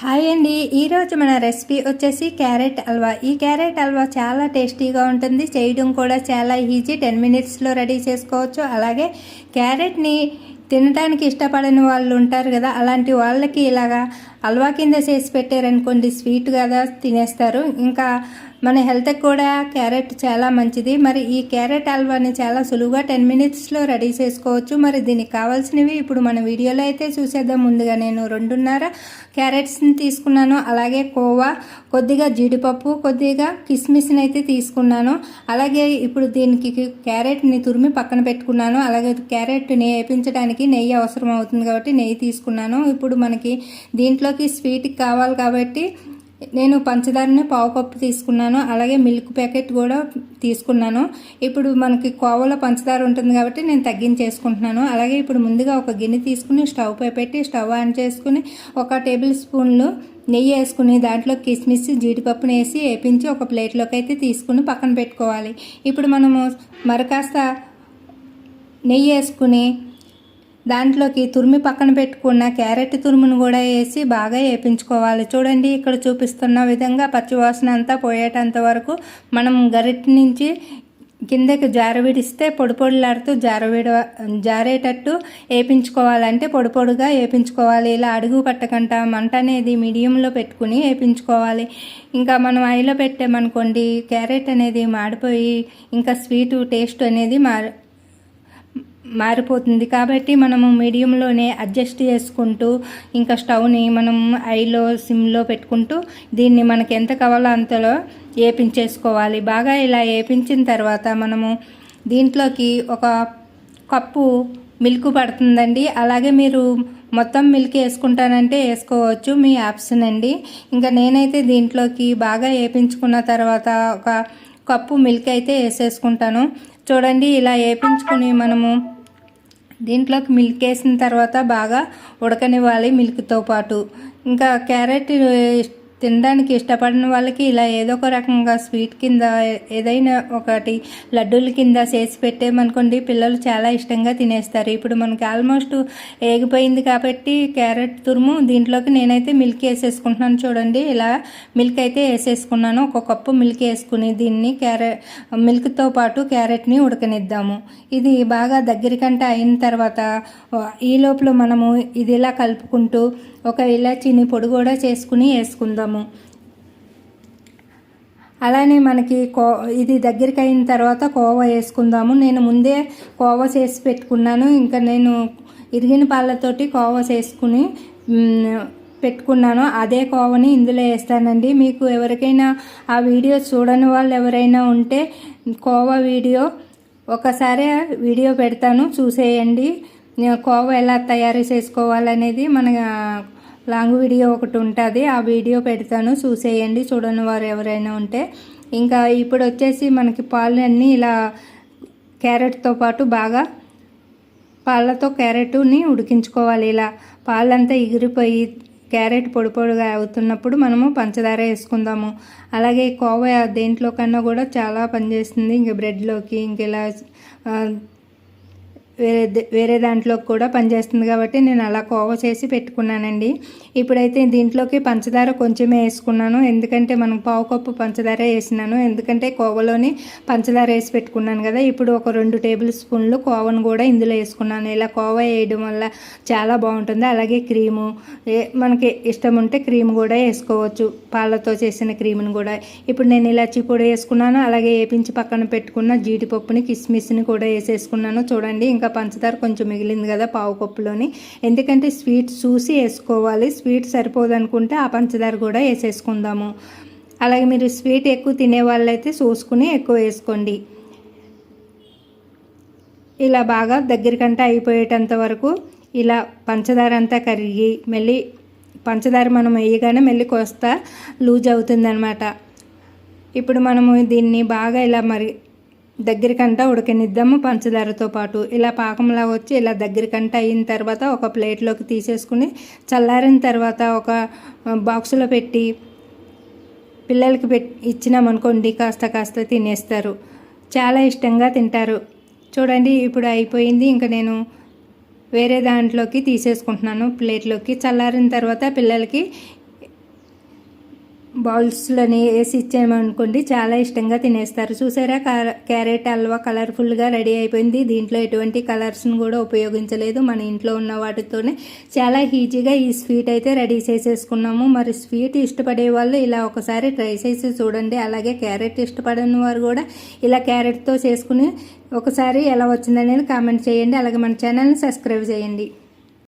Hi అండి. ఈరోజు మన రెసిపీ వచ్చేసి క్యారెట్ హల్వా ఈ క్యారెట్ హల్వా చాలా టేస్టీగా ఉంటుంది. చేయడం కూడా చాలా ఈజీ. టెన్ మినిట్స్లో రెడీ చేసుకోవచ్చు. అలాగే క్యారెట్ని తినడానికి ఇష్టపడని వాళ్ళు ఉంటారు కదా అలాంటి వాళ్ళకి ఇలాగా హల్వా కింద చేసి పెట్టారనుకోండి స్వీట్ కదా తినేస్తారు. ఇంకా మన హెల్త్కి కూడా క్యారెట్ చాలా మంచిది. మరి ఈ క్యారెట్ హల్వాని చాలా సులువుగా టెన్ మినిట్స్లో రెడీ చేసుకోవచ్చు. మరి దీనికి కావాల్సినవి ఇప్పుడు మన వీడియోలో అయితే చూసేద్దాం. ముందుగా నేను రెండున్నర క్యారెట్స్ని తీసుకున్నాను. అలాగే కోవా కొద్దిగా జీడిపప్పు కొద్దిగా కిస్మిస్ని అయితే తీసుకున్నాను. అలాగే ఇప్పుడు దీనికి క్యారెట్ని తురిమి పక్కన పెట్టుకున్నాను. అలాగే క్యారెట్ నెయ్యి వేపించడానికి నెయ్యి అవసరం అవుతుంది కాబట్టి నెయ్యి తీసుకున్నాను. ఇప్పుడు మనకి దీంట్లోకి స్వీట్ కావాలి కాబట్టి నేను పంచదారని పావు కప్పు తీసుకున్నాను అలాగే మిల్క్ ప్యాకెట్ కూడా తీసుకున్నాను. ఇప్పుడు మనకి కోవలో పంచదార ఉంటుంది కాబట్టి నేను తగ్గించేసుకుంటున్నాను. అలాగే ఇప్పుడు ముందుగా ఒక గిన్నె తీసుకుని స్టవ్ పై పెట్టి స్టవ్ ఆన్ చేసుకుని ఒక టేబుల్ స్పూన్లు నెయ్యి వేసుకుని దాంట్లో కిస్మిస్ జీడిపప్పుని వేసి వేపించి ఒక ప్లేట్లోకి అయితే తీసుకుని పక్కన పెట్టుకోవాలి. ఇప్పుడు మనము మరకాస్త నెయ్యి వేసుకుని దాంట్లోకి తురిమి పక్కన పెట్టుకున్న క్యారెట్ తురుమును కూడా వేసి బాగా వేపించుకోవాలి. చూడండి ఇక్కడ చూపిస్తున్న విధంగా పచ్చివాసన అంతా పోయేటంత వరకు మనం గరిటి నుంచి కిందకి జార విడిస్తే పొడి పొడిలాడుతూ జారవిడ జారేటట్టు వేపించుకోవాలంటే పొడి పొడిగా వేపించుకోవాలి. ఇలా అడుగు పట్టకుండా మంట అనేది మీడియంలో పెట్టుకుని వేపించుకోవాలి. ఇంకా మనం ఐలో పెట్టామనుకోండి క్యారెట్ అనేది మాడిపోయి ఇంకా స్వీటు టేస్ట్ అనేది మా మారిపోతుంది కాబట్టి మనము మీడియంలోనే అడ్జస్ట్ చేసుకుంటూ ఇంకా స్టవ్ని మనం ఐలో సిమ్లో పెట్టుకుంటూ దీన్ని మనకి ఎంత కావాలో అంతలో వేపించేసుకోవాలి. బాగా ఇలా వేపించిన తర్వాత మనము దీంట్లోకి ఒక కప్పు మిల్క్ పడుతుందండి. అలాగే మీరు మొత్తం మిల్క్ వేసుకుంటానంటే వేసుకోవచ్చు మీ ఆప్షన్ అండి. ఇంకా నేనైతే దీంట్లోకి బాగా వేపించుకున్న తర్వాత ఒక కప్పు మిల్క్ అయితే వేసేసుకుంటాను. చూడండి ఇలా వేపించుకుని మనము దీంట్లోకి మిల్క్ వేసిన తర్వాత బాగా ఉడకనివ్వాలి మిల్క్తో పాటు. ఇంకా క్యారెట్ తినడానికి ఇష్టపడిన వాళ్ళకి ఇలా ఏదో ఒక రకంగా స్వీట్ కింద ఏదైనా ఒకటి లడ్డూల కింద చేసి పెట్టేమనుకోండి పిల్లలు చాలా ఇష్టంగా తినేస్తారు. ఇప్పుడు మనకి ఆల్మోస్ట్ ఏగిపోయింది కాబట్టి క్యారెట్ తురుము దీంట్లోకి నేనైతే మిల్క్ వేసేసుకుంటున్నాను చూడండి. ఇలా మిల్క్ అయితే వేసేసుకున్నాను. ఒక కప్పు మిల్క్ వేసుకుని దీన్ని క్యారెట్ మిల్క్తో పాటు క్యారెట్ని ఉడకనిద్దాము. ఇది బాగా దగ్గరికంటే అయిన తర్వాత ఈ లోపల మనము ఇది ఇలా కలుపుకుంటూ ఒక ఇలాచీని పొడి కూడా చేసుకుని వేసుకుందాం. వేసుకుందాము అలానే మనకి కో ఇది దగ్గరికి అయిన తర్వాత కోవా వేసుకుందాము. నేను ముందే కోవా చేసి పెట్టుకున్నాను. ఇంకా నేను ఇరిగిన పాలతోటి కోవా చేసుకుని పెట్టుకున్నాను. అదే కోవని ఇందులో వేస్తానండి. మీకు ఎవరికైనా ఆ వీడియో చూడని వాళ్ళు ఎవరైనా ఉంటే కోవా వీడియో ఒకసారి వీడియో పెడతాను. చూసేయండి. కోవా ఎలా తయారు చేసుకోవాలనేది మన లాంగ్ వీడియో ఒకటి ఉంటుంది. ఆ వీడియో పెడతాను. చూసేయండి. చూడని వారు ఎవరైనా ఉంటే. ఇంకా ఇప్పుడు వచ్చేసి మనకి పాలన్నీ ఇలా క్యారెట్తో పాటు బాగా పాలతో క్యారెట్ని ఉడికించుకోవాలి. ఇలా పాలంతా ఎగిరిపోయి క్యారెట్ పొడి పొడిగా అవుతున్నప్పుడు మనము పంచదార వేసుకుందాము. అలాగే కోవ దేంట్లో కన్నా కూడా చాలా పనిచేస్తుంది. ఇంక బ్రెడ్లోకి ఇంక ఇలా వేరే వేరే దాంట్లో కూడా పనిచేస్తుంది కాబట్టి నేను అలా కోవ చేసి పెట్టుకున్నానండి. ఇప్పుడైతే దీంట్లోకి పంచదార కొంచెమే వేసుకున్నాను. ఎందుకంటే మనం పావు కప్పు పంచదార వేసినాను. ఎందుకంటే కోవలోని పంచదార వేసి పెట్టుకున్నాను కదా. ఇప్పుడు ఒక రెండు టేబుల్ స్పూన్లు కోవను కూడా ఇందులో వేసుకున్నాను. ఇలా కోవ వేయడం వల్ల చాలా బాగుంటుంది. అలాగే క్రీము మనకి ఇష్టం ఉంటే క్రీమ్ కూడా వేసుకోవచ్చు. పాలతో చేసిన క్రీమ్ని కూడా. ఇప్పుడు నేను ఇలాచి పొడి వేసుకున్నాను. అలాగే వేపించి పక్కన పెట్టుకున్న జీడిపప్పుని కిస్మిస్ని కూడా వేసేసుకున్నాను. చూడండి ఇంకా ఇంకా పంచదార కొంచెం మిగిలింది కదా పావు కప్పులోని. ఎందుకంటే స్వీట్ చూసి వేసుకోవాలి. స్వీట్ సరిపోదనుకుంటే ఆ పంచదార కూడా వేసేసుకుందాము. అలాగే మీరు స్వీట్ ఎక్కువ తినే వాళ్ళైతే చూసుకుని ఎక్కువ వేసుకోండి. ఇలా బాగా దగ్గరికంటే అయిపోయేటంత వరకు ఇలా పంచదార అంతా కరిగి మళ్ళీ పంచదార మనం వేయగానే మళ్ళీ కోస్తా లూజ్ అవుతుందన్నమాట. ఇప్పుడు మనము దీన్ని బాగా ఇలా మరి దగ్గరికంట ఉడకనిద్దాము పంచదారతో పాటు. ఇలా పాకంలా వచ్చి ఇలా దగ్గరికంట అయిన తర్వాత ఒక ప్లేట్లోకి తీసేసుకుని చల్లారిన తర్వాత ఒక బాక్సులో పెట్టి పిల్లలకి పెట్టి ఇచ్చినామనుకోండి కాస్త కాస్త తినేస్తారు. చాలా ఇష్టంగా తింటారు. చూడండి ఇప్పుడు అయిపోయింది. ఇంకా నేను వేరే దాంట్లోకి తీసేసుకుంటున్నాను. ప్లేట్లోకి చల్లారిన తర్వాత పిల్లలకి బౌల్స్లోనే వేసి ఇచ్చామనుకోండి చాలా ఇష్టంగా తినేస్తారు. చూసారా? క్యారెట్ హల్వా కలర్ఫుల్గా రెడీ అయిపోయింది. దీంట్లో ఎటువంటి కలర్స్ని కూడా ఉపయోగించలేదు మన ఇంట్లో ఉన్న వాటితోనే. చాలా ఈజీగా ఈ స్వీట్ అయితే రెడీ చేసేసుకున్నాము. మరి స్వీట్ ఇష్టపడే వాళ్ళు ఇలా ఒకసారి ట్రై చేసి చూడండి. అలాగే క్యారెట్ ఇష్టపడని వారు కూడా ఇలా క్యారెట్తో చేసుకుని ఒకసారి ఎలా వచ్చిందనేది కామెంట్ చేయండి. అలాగే మన ఛానల్ని సబ్స్క్రైబ్ చేయండి.